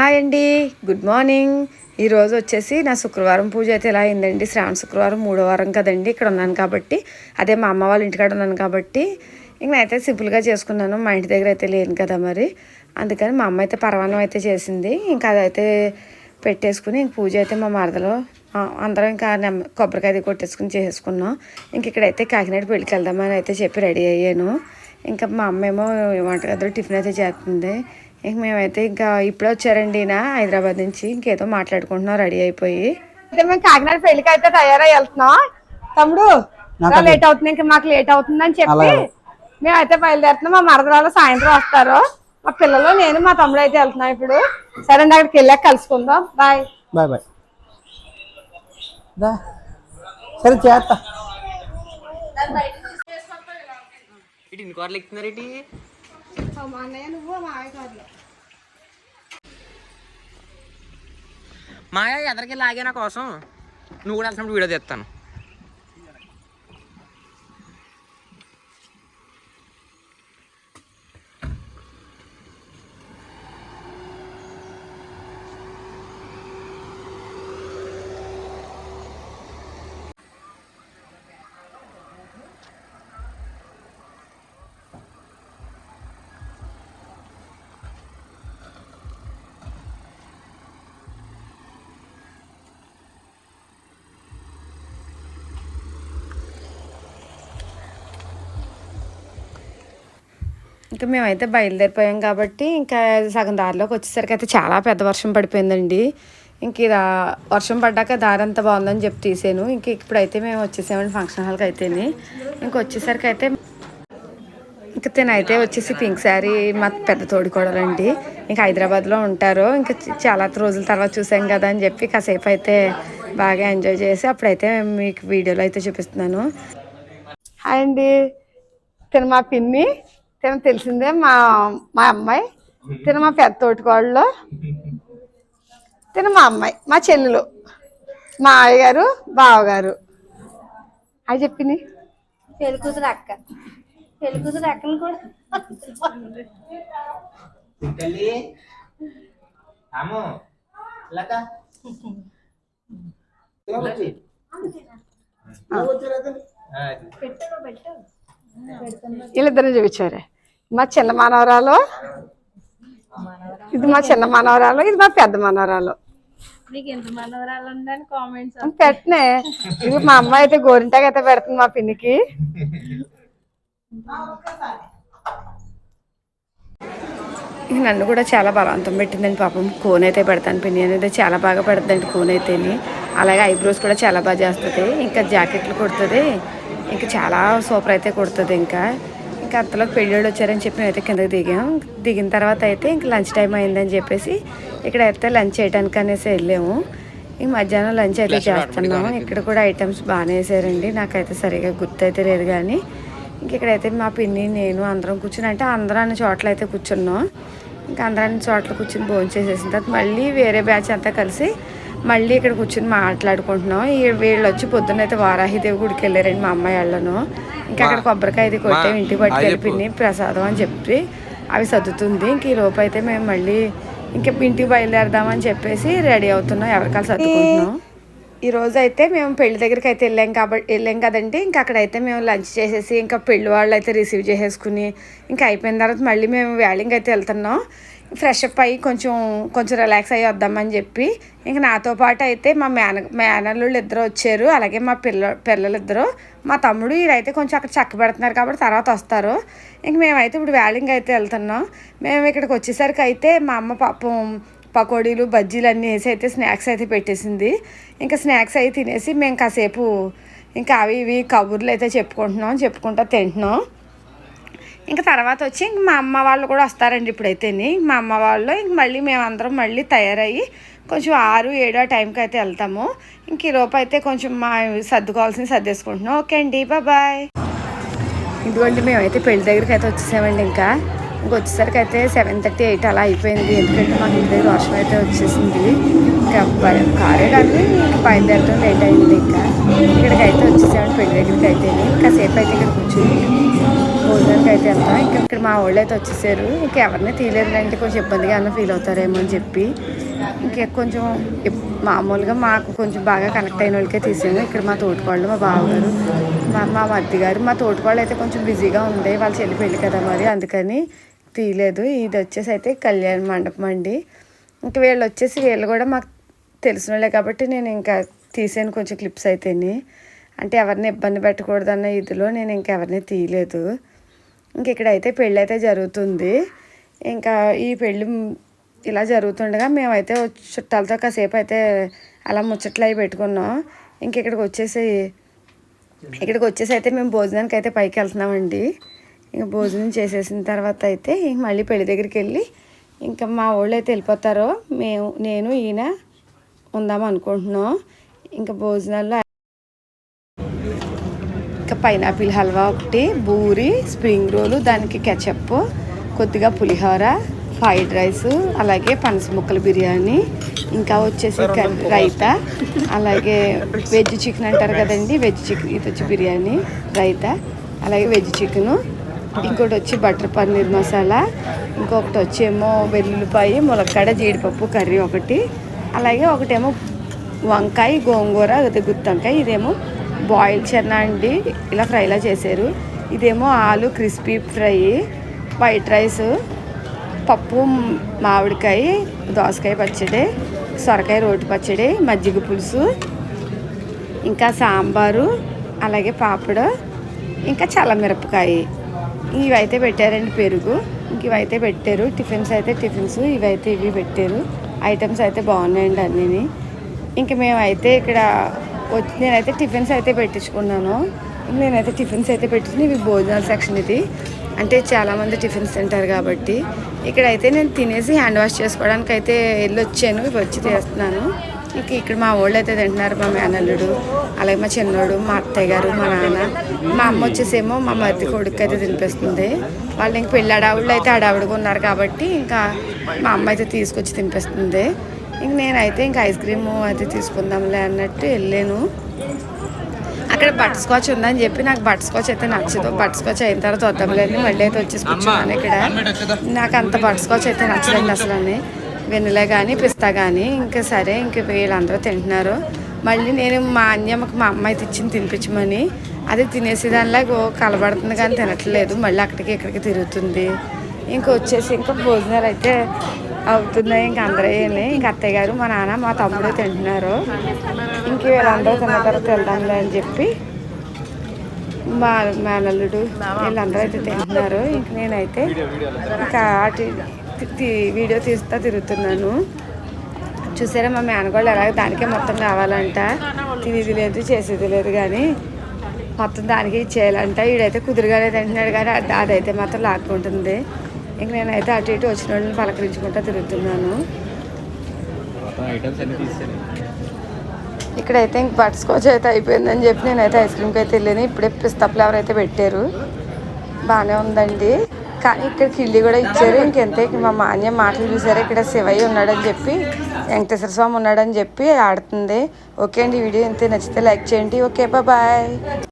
Hi అండి. Good morning. ఈరోజు వచ్చేసి నా శుక్రవారం పూజ అయితే ఎలా అయిందండి? శ్రావణ శుక్రవారం మూడో వారం కదండి ఇక్కడ ఉన్నాను కాబట్టి. అదే మా అమ్మ వాళ్ళ ఇంటికాడ ఉన్నాను కాబట్టి. ఇంక నేనైతే సింపుల్గా చేసుకున్నాను. మా ఇంటి దగ్గర అయితే లేను కదా మరి. అందుకని మా అమ్మ అయితే పర్వాణం అయితే చేసింది. ఇంకా అదైతే పెట్టేసుకుని ఇంక పూజ అయితే మా మరదలో అందరం ఇంకా నెమ్మ కొబ్బరికాయ కొట్టేసుకుని చేసుకున్నాం. ఇంక ఇక్కడైతే కాకినాడ పెళ్ళికి వెళ్దామని అయితే చెప్పి రెడీ అయ్యాను. ఇంకా మా అమ్మ ఏమో వంటగదిలో టిఫిన్ అయితే చేస్తుంది. ఇంక మేమైతే ఇంకా ఇప్పుడే వచ్చారండి ఈయన హైదరాబాద్ నుంచి. ఇంకేదో మాట్లాడుకుంటున్నాం రెడీ అయిపోయి. అయితే మేము కాకినాడ పెళ్ళికి అయితే తయారై వెళ్తున్నాం. తమ్ముడు లేట్ అవుతుంది ఇంకా మాకు లేట్ అవుతుంది అని చెప్పి మేమైతే బయలుదేరుతున్నాం. మా మరదరాలు సాయంత్రం వస్తారు. మా పిల్లలు నేను మా తమ్ముడు అయితే వెళ్తున్నాం ఇప్పుడు. సరే అండి అక్కడికి వెళ్ళాక కలుసుకుందాం. బాయ్ బాయ్ బాయ్ దా. సరే చేస్తా. ఇటు ఇన్ని కార్లు ఎక్కుతున్నారు ఇటు మాయా ఎదరికి లాగే నా కోసం? నువ్వు కూడా వెళ్తున్నప్పుడు వీడియో తెస్తాను. ఇంకా మేమైతే బయలుదేరిపోయాం కాబట్టి ఇంకా సగం దారిలోకి వచ్చేసరికి అయితే చాలా పెద్ద వర్షం పడిపోయిందండి. ఇంక ఇలా వర్షం పడ్డాక దారి అంతా బాగుందని చెప్పి తీసాను. ఇంక ఇప్పుడైతే మేము వచ్చేసామండి ఫంక్షన్ హాల్కి అయితే ఇంక వచ్చేసరికి అయితే ఇంకా తినైతే వచ్చేసి పింక్ శారీ మా పెద్ద తోడుకోడలండి. ఇంకా హైదరాబాద్లో ఉంటారు. ఇంకా చాలా రోజుల తర్వాత చూసాం కదా అని చెప్పి కాసేపు అయితే బాగా ఎంజాయ్ చేసి అప్పుడైతే మీకు వీడియోలో అయితే చూపిస్తున్నాను. హాయ్ అండి. తిన మా పిన్ని? తిన తెలిసిందే మా మా అమ్మాయి. తిన మా పెద్ద తోటికోళ్ళు తిన మా అమ్మాయి మా చెల్లెలు. మా అయ్యగారు బావగారు. అది చెప్పింది పెళ్ళి కూతురు అక్క. పెళ్ళి కూతురు అక్కను కూడా వీళ్ళిద్దరిని చూపించారే. మా చిన్న మనవరాలు. ఇది మా చిన్న మనవరాలు. ఇది మా పెద్ద మనవరాలు. పెట్టినే. ఇది మా అమ్మాయి అయితే గోరింటాకి అయితే పెడుతుంది మా పిన్నికి. ఇంక నన్ను కూడా చాలా బలవంతం పెట్టిందండి పాపం. కోన్ అయితే పెడతాను పిన్ని అనేది చాలా బాగా పెడుతుందండి కోన్ అయితేని. అలాగే ఐబ్రోస్ కూడా చాలా బాగా చేస్తుంది. ఇంకా జాకెట్లు కుడుతుంది. ఇంకా చాలా సూపర్ అయితే కుడుతుంది ఇంకా. ఇంకా అంతలోకి పెళ్ళిళ్ళు వచ్చారని చెప్పి మేమైతే కిందకి దిగాం. దిగిన తర్వాత అయితే ఇంక లంచ్ టైం అయిందని చెప్పేసి ఇక్కడ అయితే లంచ్ చేయడానికి అనేసి వెళ్ళాము. ఈ మధ్యాహ్నం లంచ్ అయితే చేస్తున్నాం ఇక్కడ కూడా ఐటమ్స్ బాగానే వేసారండి. నాకైతే సరిగా గుర్తయితే లేదు కానీ ఇంక ఇక్కడైతే మా పిన్ని నేను అందరం కూర్చుని అంటే అందరం అన్ని చోట్ల అయితే కూర్చున్నాం. ఇంకా అందరం అన్ని చోట్ల కూర్చుని భోజనం చేసేసిన తర్వాత మళ్ళీ వేరే బ్యాచ్ అంతా కలిసి మళ్ళీ ఇక్కడ కూర్చుని మాట్లాడుకుంటున్నాం. ఈ వీళ్ళు వచ్చి పొద్దున్న అయితే వారాహిదేవి గుడికి వెళ్ళారండి మా అమ్మాయి వాళ్ళను. ఇంకా అక్కడ కొబ్బరికాయ ఇది కొట్టే ఇంటికి పట్టుకెళ్ళి పిన్ని ప్రసాదం అని చెప్పి అవి సర్దుతుంది. ఇంక ఈ లోపు అయితే మేము మళ్ళీ ఇంకా ఇంటికి బయలుదేరదామని చెప్పేసి రెడీ అవుతున్నాం. ఎవరికాలు సర్దుకుంటున్నాం. ఈ రోజు అయితే మేము పెళ్ళి దగ్గరికి అయితే వెళ్ళాం కాబట్టి వెళ్ళాం కదండి. ఇంకా అక్కడైతే మేము లంచ్ చేసేసి ఇంకా పెళ్ళి వాళ్ళు అయితే రిసీవ్ చేసేసుకుని ఇంకా అయిపోయిన తర్వాత మళ్ళీ మేము వ్యాలింగ్ అయితే వెళ్తున్నాం. ఫ్రెష్ అప్ అయ్యి కొంచెం కొంచెం రిలాక్స్ అయ్యి వద్దామని చెప్పి ఇంకా నాతో పాటు అయితే మా మేన మేనల్లుళ్ళు ఇద్దరు వచ్చారు. అలాగే మా పిల్ల పిల్లలు ఇద్దరు మా తమ్ముడు వీరైతే కొంచెం అక్కడ చక్క పెడుతున్నారు కాబట్టి తర్వాత వస్తారు. ఇంక మేమైతే ఇప్పుడు వ్యాలింగ్ అయితే వెళ్తున్నాం. మేము ఇక్కడికి వచ్చేసరికి అయితే మా అమ్మ పాపం పకోడీలు బజ్జీలు అన్నీ వేసి అయితే స్నాక్స్ అయితే పెట్టేసింది. ఇంకా స్నాక్స్ అయితే తినేసి మేము కాసేపు ఇంకా అవి ఇవి కబుర్లు అయితే చెప్పుకుంటున్నాం చెప్పుకుంటా తింటున్నాం. ఇంకా తర్వాత వచ్చి ఇంక మా అమ్మ వాళ్ళు కూడా వస్తారండి ఇప్పుడైతేని. మా అమ్మ వాళ్ళు ఇంక మళ్ళీ మేమందరం మళ్ళీ తయారయ్యి కొంచెం ఆరు ఏడు ఆ టైంకి అయితే వెళ్తాము. ఇంక ఈ అయితే కొంచెం మా సర్దుకోవాల్సింది సర్దేసుకుంటున్నాం. ఓకే అండి బాయ్ ఇదిగోండి మేమైతే పెళ్ళి దగ్గరికి అయితే వచ్చేసామండి ఇంకా. ఇంక వచ్చేసరికి అయితే సెవెన్ థర్టీ ఎయిట్ అలా అయిపోయింది. ఎందుకంటే మాకు ఇంటి దగ్గర వర్షం అయితే వచ్చేసింది. ఇంకా కారే కానీ ఇంకా బయలుదేరడం లేట్ అయింది ఇంకా. ఇక్కడికి అయితే వచ్చేసామండి పెళ్ళి దగ్గరికి అయితే కాసేపు అయితే ఇక్కడ కూర్చుని అయితే వెళ్తాం ఇంకా ఇక్కడ మా వాళ్ళు అయితే వచ్చేసారు. ఇంకా ఎవరిని తీయలేదులేంటే కొంచెం ఇబ్బందిగా అన్న ఫీల్ అవుతారేమో అని చెప్పి. ఇంకా కొంచెం ఇప్- మామూలుగా మాకు కొంచెం బాగా కనెక్ట్ అయిన వాళ్ళకే తీసాము. ఇక్కడ మా తోటికోళ్ళు మా బావగారు మా మా మద్ది గారు మా తోటికోళ్ళు అయితే కొంచెం బిజీగా ఉండే. వాళ్ళ చెల్లి పెళ్ళి కదా మరి. అందుకని తీయలేదు. ఇది వచ్చేసి అయితే కళ్యాణ మండపం అండి. ఇంక వీళ్ళు వచ్చేసి వీళ్ళు కూడా మాకు తెలిసిన వాళ్ళే కాబట్టి నేను ఇంకా తీసాను కొంచెం క్లిప్స్ అయితేని. అంటే ఎవరిని ఇబ్బంది పెట్టకూడదన్న ఇదిలో నేను ఇంకెవరిని తీయలేదు. ఇంకెక్కడైతే పెళ్ళి అయితే జరుగుతుంది. ఇంకా ఈ పెళ్ళి ఇలా జరుగుతుండగా మేమైతే చుట్టాలతో కాసేపు అయితే అలా ముచ్చట్లు అవి పెట్టుకున్నాం. ఇంకెక్కడికి వచ్చేసి ఇక్కడికి వచ్చేసి అయితే మేము భోజనానికి అయితే పైకి వెళ్తున్నామండి. ఇంకా భోజనం చేసేసిన తర్వాత అయితే ఇంక మళ్ళీ పెళ్ళి దగ్గరికి వెళ్ళి ఇంకా మా వాళ్ళు అయితే వెళ్ళిపోతారో మేము నేను ఈయన ఉందాం అనుకుంటున్నాం. ఇంకా భోజనాల్లో పైనాపిల్ హల్వా ఒకటి బూరి స్ప్రింగ్ రోలు దానికి కెచప్ కొద్దిగా పులిహోర ఫ్రైడ్ రైస్ అలాగే పనస ముక్కల బిర్యానీ ఇంకా వచ్చేసి రైతా అలాగే వెజ్ చికెన్ అంటారు కదండి వెజ్ చికెన్ ఇది వచ్చి బిర్యానీ రైతా అలాగే వెజ్ చికెను ఇంకోటి వచ్చి బటర్ పన్నీర్ మసాలా ఇంకొకటి వచ్చేమో వెల్లుల్లిపాయ ములక్కాడ జీడిపప్పు కర్రీ ఒకటి అలాగే ఒకటేమో వంకాయ గోంగూర అదే గుత్తొంకాయ ఇదేమో బాయిల్ చెన్న అండి. ఇలా ఫ్రైలా చేశారు. ఇదేమో ఆలు క్రిస్పీ ఫ్రై వైట్ రైస్ పప్పు మామిడికాయ దోసకాయ పచ్చడి సొరకాయ రోటి పచ్చడి మజ్జిగ పులుసు ఇంకా సాంబారు అలాగే పాపడు ఇంకా చల్లమిరపకాయ ఇవైతే పెట్టారండి పెరుగు. ఇంక ఇవైతే పెట్టారు. టిఫిన్స్ అయితే టిఫిన్స్ ఇవైతే ఇవి పెట్టారు. ఐటమ్స్ అయితే బాగున్నాయండి అన్నీ ఇంక మేమైతే ఇక్కడ నేనైతే టిఫిన్స్ అయితే పెట్టించుకున్నాను. నేనైతే టిఫిన్స్ అయితే పెట్టించిన ఇవి భోజనాల సెక్షన్ ఇది. అంటే చాలామంది టిఫిన్స్ తింటారు కాబట్టి. ఇక్కడైతే నేను తినేసి హ్యాండ్ వాష్ చేసుకోవడానికి అయితే వెళ్ళి వచ్చాను ఇవి వచ్చి తీస్తున్నాను. ఇంక ఇక్కడ మా వాళ్ళు అయితే తింటున్నారు మా మేనల్లుడు అలాగే మా చిన్నోడు మా అత్తయ్య గారు మా నాన్న. మా అమ్మ వచ్చేసేమో మా మరిది కొడుకు అయితే తినిపిస్తుంది. వాళ్ళు ఇంక పెళ్ళి అడావుళ్ళు అయితే అడావుడిగా ఉన్నారు కాబట్టి ఇంకా మా అమ్మ అయితే తీసుకొచ్చి తినిపిస్తుంది. ఇంక నేనైతే ఇంకా ఐస్ క్రీమ్ అది తీసుకుందాంలే అన్నట్టు వెళ్ళాను. అక్కడ బటర్ స్కాచ్ ఉందని చెప్పి నాకు బటర్ స్కాచ్ అయితే నచ్చదు. బటర్ స్కాచ్ అయిన తర్వాత వద్దాంలే అని మళ్ళీ అయితే వచ్చేసి కూర్చున్నాను ఇక్కడ. నాకు అంత బటర్ స్కాచ్ అయితే నచ్చదండి అసలు అని. వెన్నెల కానీ పిస్తా కానీ ఇంకా సరే ఇంక వీళ్ళందరూ తింటున్నారు. మళ్ళీ నేను మా అన్యమ్మకి మా అమ్మ అయితే ఇచ్చింది తినిపించమని. అది తినేసేదానిలా ఓ కలబడుతుంది కానీ తినట్లేదు. మళ్ళీ అక్కడికి ఇక్కడికి తిరుగుతుంది. ఇంకా వచ్చేసి ఇంకా భోజనాలు అయితే అవుతున్నాయి. ఇంక అందరూ ఏమి ఇంకా అత్తయ్య గారు మా నాన్న మా తమ్ముడు తింటున్నారు. ఇంక వీళ్ళందరూ తిన్న తర్వాత వెళ్దాంలే అని చెప్పి మా మేనల్లుడు వీళ్ళందరూ అయితే తింటున్నారు. ఇంక నేనైతే ఇంకా అటు వీడియో తీస్తా తిరుగుతున్నాను. చూసారా మా మేనగోళ్ళు ఎలాగ దానికే మొత్తం కావాలంట. తినేది లేదు చేసేది లేదు కానీ మొత్తం దానికి ఇచ్చేయాలంట. వీడైతే కుదురుగానే తింటున్నాడు కానీ అదైతే మాత్రం లాక్కుంటుంది. ఇంక నేనైతే అటు ఇటు వచ్చిన వాళ్ళని పలకరించుకుంటా తిరుగుతున్నాను. ఇక్కడైతే ఇంక బటర్ స్కాచ్ అయితే అయిపోయిందని చెప్పి నేనైతే ఐస్ క్రీమ్కి అయితే వెళ్ళాను. ఇప్పుడే పిస్తా ఫ్లేవర్ అయితే పెట్టారు. బాగానే ఉందండి. కానీ ఇక్కడ కిళ్ళి కూడా ఇచ్చారు. ఇంకెంతే ఇక మా మాన్యం మాటలు చూసారు. ఇక్కడ శివయ్య ఉన్నాడని చెప్పి వెంకటేశ్వర స్వామి ఉన్నాడని చెప్పి ఆడుతుంది. ఓకే అండి ఈ వీడియో ఇంతే నచ్చితే లైక్ చేయండి. Okay bye